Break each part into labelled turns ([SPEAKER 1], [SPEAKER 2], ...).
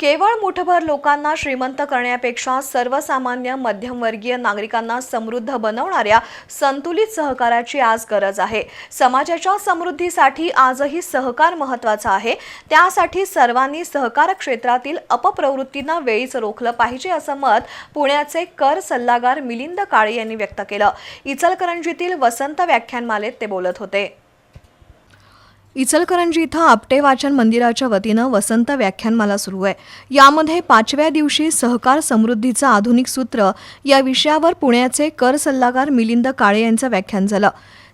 [SPEAKER 1] केवळ मुठभर लोकांना श्रीमंत करण्यापेक्षा सर्वसामान्य मध्यमवर्गीय नागरिकांना समृद्ध बनवणाऱ्या संतुलित सहकाराची आज गरज आहे. समाजाच्या समृद्धीसाठी आजही सहकार महत्त्वाचा आहे. त्यासाठी सर्वांनी सहकार क्षेत्रातील अपप्रवृत्तींना वेळीच रोखलं पाहिजे असं मत पुण्याचे कर सल्लागार मिलिंद काळे यांनी व्यक्त केलं. इचलकरंजीतील वसंत व्याख्यानमालेत ते बोलत होते. इचलकरंजी इथं आपटे वाचन मंदिराच्या वतीनं वसंत व्याख्यानमाला सुरू आहे. यामध्ये पाचव्या दिवशी सहकार समृद्धीचं आधुनिक सूत्र या विषयावर पुण्याचे कर सल्लागार मिलिंद काळे यांचं व्याख्यान झालं.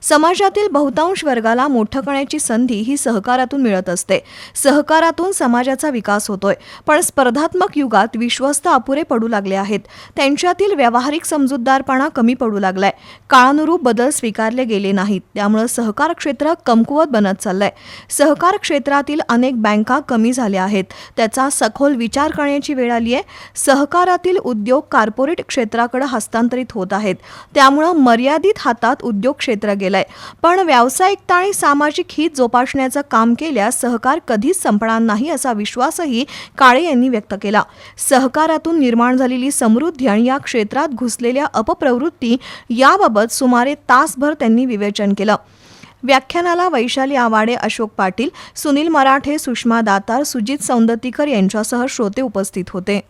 [SPEAKER 1] समाजातील बहुतांश वर्गाला मोठं करण्याची संधी ही सहकारातून मिळत असते. सहकारातून समाजाचा विकास होतोय. पण स्पर्धात्मक युगात विश्वस्त अपुरे पडू लागले आहेत. त्यांच्यातील व्यावहारिक समजूतदारपणा कमी पडू लागलाय. काळानुरूप बदल स्वीकारले गेले नाहीत. त्यामुळं सहकार क्षेत्र कमकुवत बनत चाललंय. सहकार क्षेत्रातील अनेक बँका कमी झाल्या आहेत. त्याचा सखोल विचार करण्याची वेळ आली आहे. सहकारातील उद्योग कॉर्पोरेट क्षेत्राकडे हस्तांतरित होत आहेत. त्यामुळं मर्यादित हातात उद्योग क्षेत्र केलंय पण व्यावसायिकता आणि सामाजिक हित जोपासण्याचं काम केल्यास सहकार कधीच संपणार नाही असा विश्वासही काळे यांनी व्यक्त केला. सहकारातून निर्माण झालेली समृद्धी आणि या क्षेत्रात घुसलेल्या अपप्रवृत्ती याबाबत सुमारे तासभर त्यांनी विवेचन केलं. व्याख्यानाला वैशाली आवाडे अशोक पाटील सुनील मराठे सुषमा दातार सुजित सौंदतीकर यांच्यासह श्रोते उपस्थित होते.